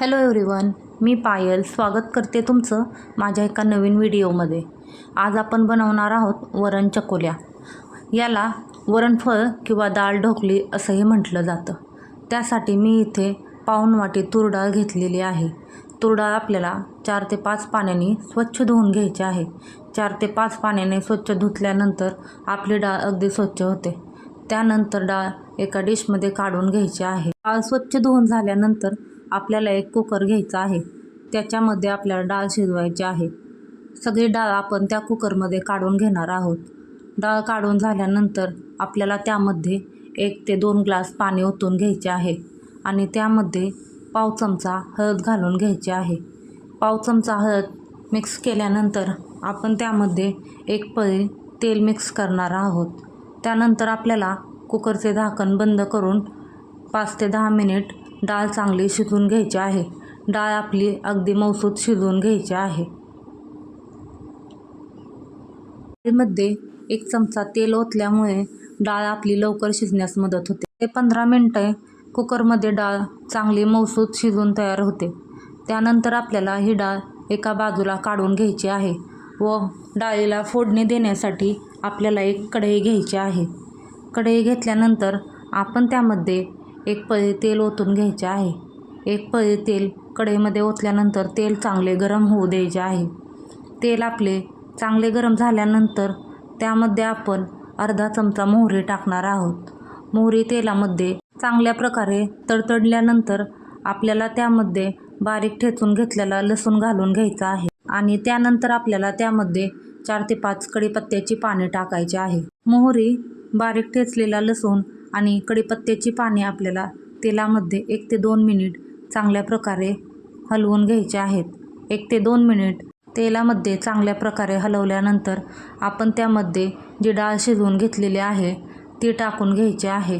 Hello everyone मी पायल. स्वागत करते तुमचं माझ्या एका नवीन व्हिडिओमध्ये. आज आपण बनवणार आहोत वरण चकोल्या. याला वरणफळ किंवा डाळ ढोकली असंही म्हटलं जातं. त्यासाठी मी इथे पाऊण वाटी तूर डाळ घेतलेली आहे. तूर डाळ आपल्याला चार ते पाच पाण्याने स्वच्छ धुवून घ्यायची आहे. चार ते पाच पाण्याने स्वच्छ धुतल्यानंतर आपली डाळ अगदी स्वच्छ होते. त्यानंतर डाळ एका डिशमध्ये काढून घ्यायची आहे. डाळ स्वच्छ धुवून झाल्यानंतर आपल्याला एक कुकर घ्यायचा आहे. त्याच्यामध्ये आपल्याला डाळ शिजवायची आहे. सगळी डाळ आपण त्या कुकरमध्ये काढून घेणार आहोत. डाळ काढून झाल्यानंतर आपल्याला त्यामध्ये एक ते दोन ग्लास पाणी ओतून घ्यायचे आहे आणि त्यामध्ये पाव चमचा हळद घालून घ्यायची आहे. पाव चमचा हळद मिक्स केल्यानंतर आपण त्यामध्ये एक पळी तेल मिक्स करणार आहोत. त्यानंतर आपल्याला कुकरचे झाकण बंद करून पाच ते दहा मिनिट डाळ चांगली शिजून घ्यायची आहे. डाळ आपली अगदी मौसूद शिजवून घ्यायची आहे. डाळीमध्ये एक चमचा तेल ओतल्यामुळे डाळ आपली लवकर शिजण्यास मदत होते. ते पंधरा मिनटे कुकरमध्ये डाळ चांगली मौसूद शिजून तयार होते. त्यानंतर आपल्याला ही डाळ एका बाजूला काढून घ्यायची आहे व डाळीला फोडणी देण्यासाठी आपल्याला एक कढई घ्यायची आहे. कढई घेतल्यानंतर आपण त्यामध्ये एक पळी तेल ओतून घ्यायचे आहे. एक पळी तेल कढईमध्ये ओतल्यानंतर तेल चांगले गरम होऊ द्यायचे आहे. तेल आपले चांगले गरम झाल्यानंतर त्यामध्ये आपण अर्धा चमचा मोहरी टाकणार आहोत. मोहरी तेलामध्ये चांगल्या प्रकारे तडतडल्यानंतर आपल्याला त्यामध्ये बारीक ठेचून घेतलेला लसूण घालून घ्यायचा आहे आणि त्यानंतर आपल्याला त्यामध्ये चार ते पाच कडीपत्त्याची पाने टाकायची आहे. मोहरी बारीक ठेचलेला लसूण आणि कडीपत्त्याची पाने आपल्याला तेलामध्ये एक ते दोन मिनिट चांगल्या प्रकारे हलवून घ्यायचे आहेत. एक ते दोन मिनिट तेलामध्ये चांगल्या प्रकारे हलवल्यानंतर आपण त्यामध्ये जी डाळ शिजवून घेतलेली आहे ती टाकून घ्यायची आहे.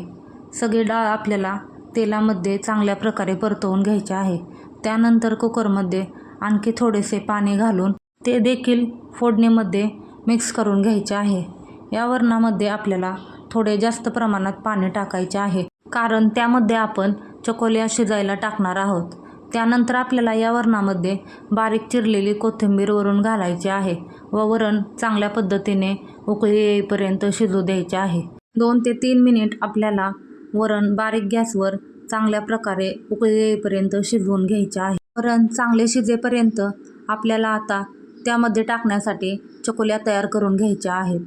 सगळी डाळ आपल्याला तेलामध्ये चांगल्या प्रकारे परतवून घ्यायचे आहे. त्यानंतर कुकरमध्ये आणखी थोडेसे पाणी घालून ते देखील फोडणीमध्ये मिक्स करून घ्यायचे आहे. या वरणामध्ये आपल्याला थोडे जास्त प्रमाणात पाणी टाकायचे आहे. कारण त्यामध्ये आपण चकोल्या शिजायला टाकणार आहोत. त्यानंतर आपल्याला या वरणामध्ये बारीक चिरलेली कोथिंबीर वरून घालायची आहे व वरण चांगल्या पद्धतीने उकळी येईपर्यंत शिजू द्यायचे आहे. दोन ते तीन मिनिट आपल्याला वरण बारीक गॅसवर चांगल्या प्रकारे उकळी येईपर्यंत शिजवून घ्यायचे आहे. वरण चांगले शिजेपर्यंत आपल्याला आता त्यामध्ये टाकण्यासाठी चकोल्या तयार करून घ्यायच्या आहेत.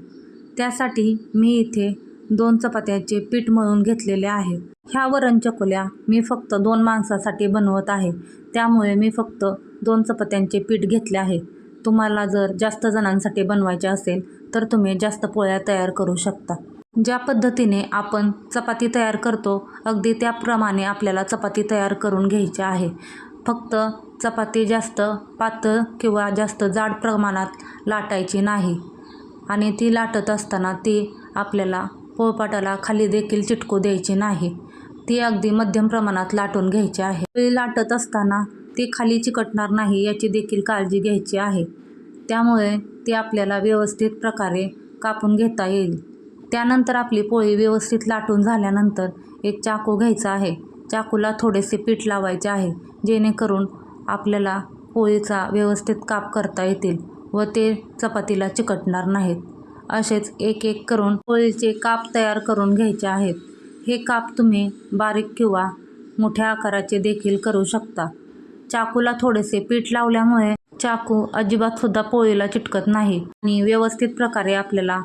त्यासाठी मी इथे दोन चपात्याचे पीठ मळून घेतलेले आहे. ह्या वरण चकोल्या मी फक्त दोन माणसासाठी बनवत आहे. त्यामुळे मी फक्त दोन चपात्यांचे पीठ घेतले आहे. तुम्हाला जर जास्त जणांसाठी बनवायचे असेल तर तुम्ही जास्त पोळ्या तयार करू शकता. ज्या पद्धतीने आपण चपाती तयार करतो अगदी त्याप्रमाणे आपल्याला चपाती तयार करून घ्यायची आहे. फक्त चपाती जास्त पातळ किंवा जास्त जाड प्रमाणात लाटायची नाही. आणि ती लाटत असताना ती आपल्याला पोळपाटाला खाली देखील चिटकू द्यायची नाही. ती अगदी मध्यम प्रमाणात लाटून घ्यायची आहे. पोळी लाटत असताना ती खाली चिकटणार नाही याची देखील काळजी घ्यायची आहे. त्यामुळे ती आपल्याला व्यवस्थित प्रकारे कापून घेता येईल. त्यानंतर आपली पोळी व्यवस्थित लाटून झाल्यानंतर एक चाकू घ्यायचा आहे. चाकूला थोडेसे पीठ लावायचे आहे जेणेकरून आपल्याला पोळीचा व्यवस्थित काप करता येतील व ते चपातीला चिकटणार नाहीत. असेच एक एक करून पोळीचे काप तयार करून घ्यायचे आहेत. हे काप तुम्ही बारीक किंवा मोठ्या आकाराचे देखील करू शकता. चाकूला थोडेसे पीठ लावल्यामुळे चाकू अजिबातसुद्धा पोळीला चिटकत नाही आणि व्यवस्थित प्रकारे आपल्याला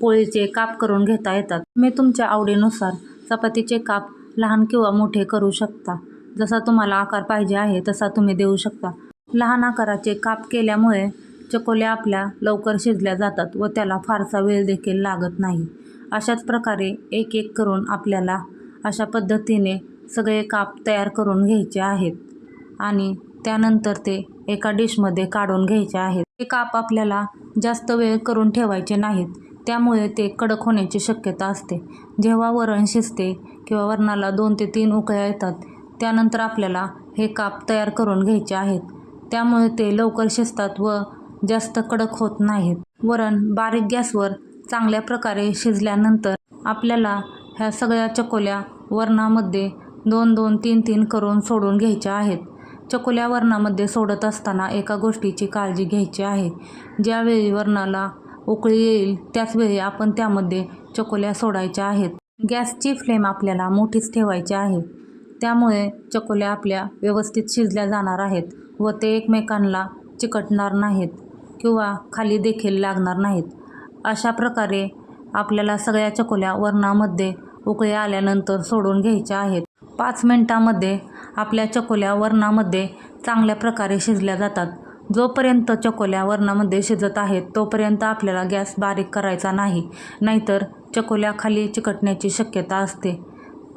पोळीचे काप करून घेता येतात. तुम्ही तुमच्या आवडीनुसार चपातीचे काप लहान किंवा मोठे करू शकता. जसा तुम्हाला आकार पाहिजे आहे तसा तुम्ही देऊ शकता. लहान आकाराचे काप केल्यामुळे चकोल्या आपल्या लवकर शिजल्या जातात व त्याला फारसा वेळ देखील लागत नाही. अशाच प्रकारे एक एक करून आपल्याला अशा पद्धतीने सगळे काप तयार करून घ्यायचे आहेत आणि त्यानंतर ते एका डिशमध्ये काढून घ्यायचे आहेत. ते काप आपल्याला जास्त वेळ करून ठेवायचे नाहीत त्यामुळे ते कडक होण्याची शक्यता असते. जेव्हा वरण शिजते किंवा वरणाला दोन ते तीन उकळ्या येतात त्यानंतर आपल्याला हे काप तयार करून घ्यायचे आहेत. त्यामुळे ते लवकर शिजतात व जास्त कडक होत नाहीत. वरण बारीक गॅसवर चांगल्या प्रकारे शिजल्यानंतर आपल्याला ह्या सगळ्या चकोल्या वरणामध्ये दोन दोन तीन तीन करून सोडून घ्यायच्या आहेत. चकोल्या वरणामध्ये सोडत असताना एका गोष्टीची काळजी घ्यायची आहे. ज्यावेळी वरणाला उकळी येईल त्याचवेळी आपण त्यामध्ये चकोल्या सोडायच्या आहेत. गॅसची फ्लेम आपल्याला मोठीच ठेवायची आहे. त्यामुळे चकोल्या आपल्या व्यवस्थित शिजल्या जाणार आहेत व ते एकमेकांना चिकटणार नाहीत. किंवा खाली देखील लागणार नाहीत. अशा प्रकारे आपल्याला सगळ्या चकोल्या वरणामध्ये उकळ्या आल्यानंतर सोडून घ्यायच्या आहेत. पाच मिनटामध्ये आपल्या चकोल्या वरणामध्ये चांगल्या प्रकारे शिजल्या जातात. जोपर्यंत चकोल्या वरणामध्ये शिजत आहेत तोपर्यंत आपल्याला गॅस बारीक करायचा नाही. नाहीतर चकोल्या खाली चिकटण्याची शक्यता असते.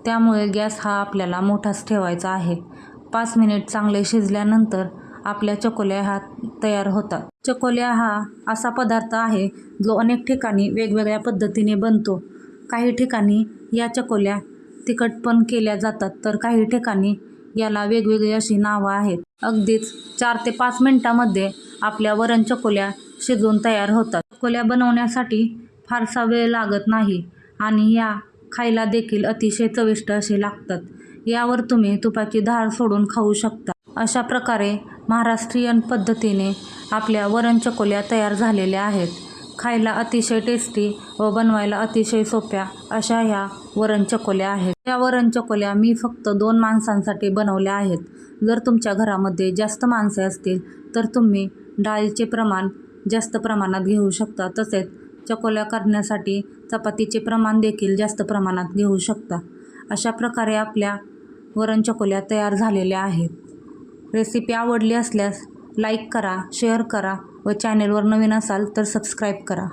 त्यामुळे गॅस हा आपल्याला मोठाच ठेवायचा आहे. पाच मिनिट चांगले शिजल्यानंतर आपल्या चकोल्या ह्या तयार होतात. चकोल्या हा असा पदार्थ आहे जो अनेक ठिकाणी वेगवेगळ्या पद्धतीने बनतो. काही ठिकाणी या चकोल्या तिखट पण केल्या जातात तर काही ठिकाणी याला वेगवेगळी अशी नावं आहेत. अगदीच चार ते पाच मिनटामध्ये आपल्या वरण चकोल्या शिजून तयार होतात. चकोल्या बनवण्यासाठी फारसा वेळ लागत नाही आणि या खायला देखील अतिशय चविष्ट असे लागतात. यावर तुम्ही तुपाची धार सोडून खाऊ शकता. अशा प्रकारे महाराष्ट्रीयन पद्धतीने आपल्या वरण चकोल्या तयार झालेल्या आहेत. खायला अतिशय टेस्टी व बनवायला अतिशय सोप्या अशा ह्या वरण चकोल्या आहेत. या वरण चकोल्या मी फक्त दोन माणसांसाठी बनवल्या आहेत. जर तुमच्या घरामध्ये जास्त माणसे असतील तर तुम्ही डाळीचे प्रमाण जास्त प्रमाणात घेऊ शकता. तसेच चकोल्या करण्यासाठी चपातीचे प्रमाण देखील जास्त प्रमाणात घेऊ शकता. अशा प्रकारे आपल्या वरण चकोल्या तयार झालेल्या आहेत. रेसिपी आवडली असल्यास लाईक करा शेअर करा व चॅनेलवर नवीन असाल तर सबस्क्राईब करा.